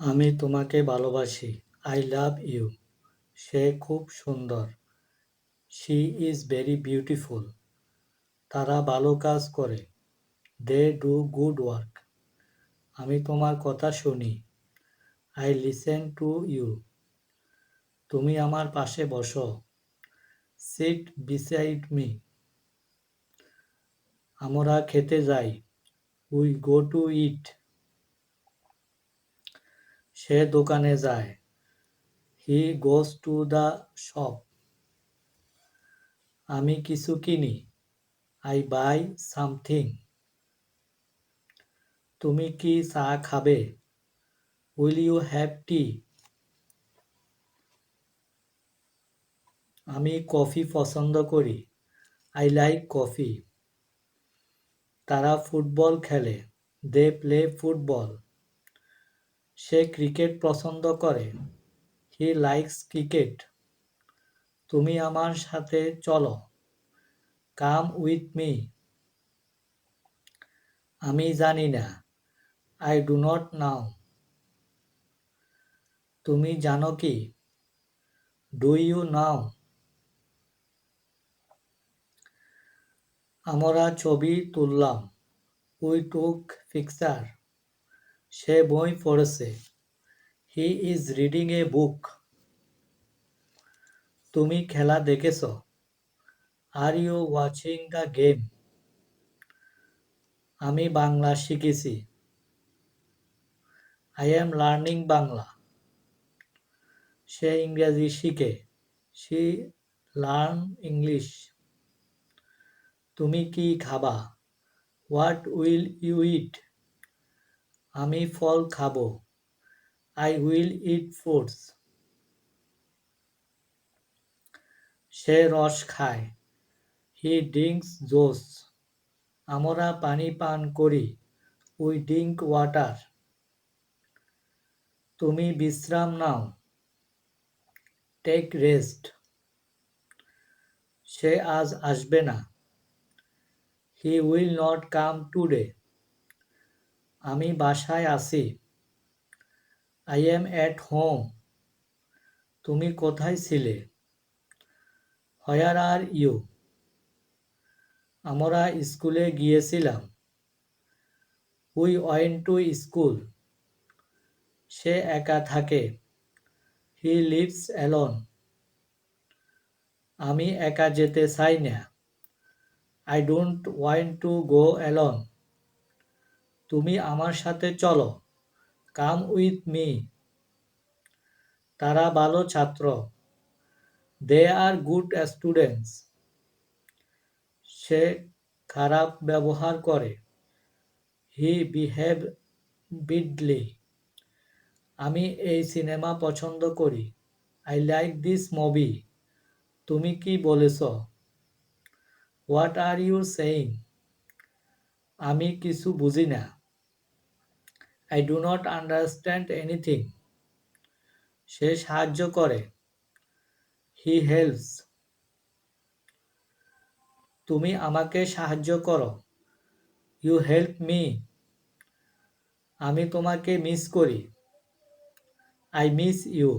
আমি তোমাকে ভালোবাসি। আই লাভ ইউ সে খুব সুন্দর। শি ইজ ভেরি বিউটিফুল তারা ভালো কাজ করে। দে ডু গুড ওয়ার্ক আমি তোমার কথা শুনি। আই লিসেন টু ইউ তুমি আমার পাশে বসো। সিট বিসাইড মি আমরা খেতে যাই। উই গো টু ইট সে দোকানে যায়। He goes to the shop আমি কিছু কিনি। আই বাই সামথিং তুমি কি চা খাবে? উইল ইউ হ্যাভ টি আমি কফি পছন্দ করি। আই লাইক কফি তারা ফুটবল খেলে। দে প্লে ফুটবল সে ক্রিকেট পছন্দ করে। He likes cricket. তুমি আমার সাথে চলো। Come with me. আমি জানি না। I do not know. তুমি জানো কি? Do you know? আমরা ছবি তুললাম। উই টুক পিকচার সে বই পড়েছে। হি ইজ রিডিং এ বুক তুমি খেলা দেখেছ। Are you watching the game আমি বাংলা শিখেছি। I am learning Bangla. সে ইংরেজি শিখে। সি লার্ন ইংলিশ তুমি কি খাবা? হোয়াট উইল ইউ ইট আমি ফল খাব। আই উইল ইট ফ্রুটস সে রস খায়। হি ড্রিঙ্কস জোস আমরা পানি পান করি। উই ড্রিঙ্ক ওয়াটার তুমি বিশ্রাম নাও। টেক রেস্ট সে আজ আসবে না। He will not come today আমি বাসায় আছি। আই এম অ্যাট হোম তুমি কোথায় ছিলে? হোয়ার আর ইউ আমরা স্কুলে গিয়েছিলাম। উই ওয়েন টু স্কুল সে একা থাকে। হি লিভস অ্যালন আমি একা যেতে চাই না। I don't want to go alone তুমি আমার সাথে চলো। কাম উইথ মি তারা ভালো ছাত্র। দে আর গুড স্টুডেন্টস সে খারাপ ব্যবহার করে। হি বিহেভ বিডলি আমি এই সিনেমা পছন্দ করি। আই লাইক দিস মুভি তুমি কি বলেছ? হোয়াট আর ইউ সেইং আমি কিছু বুঝি না। I do not understand anything সে সাহায্য করে। হি হেল্পস তুমি আমাকে সাহায্য করো। ইউ হেল্প মি আমি তোমাকে মিস করি। I miss you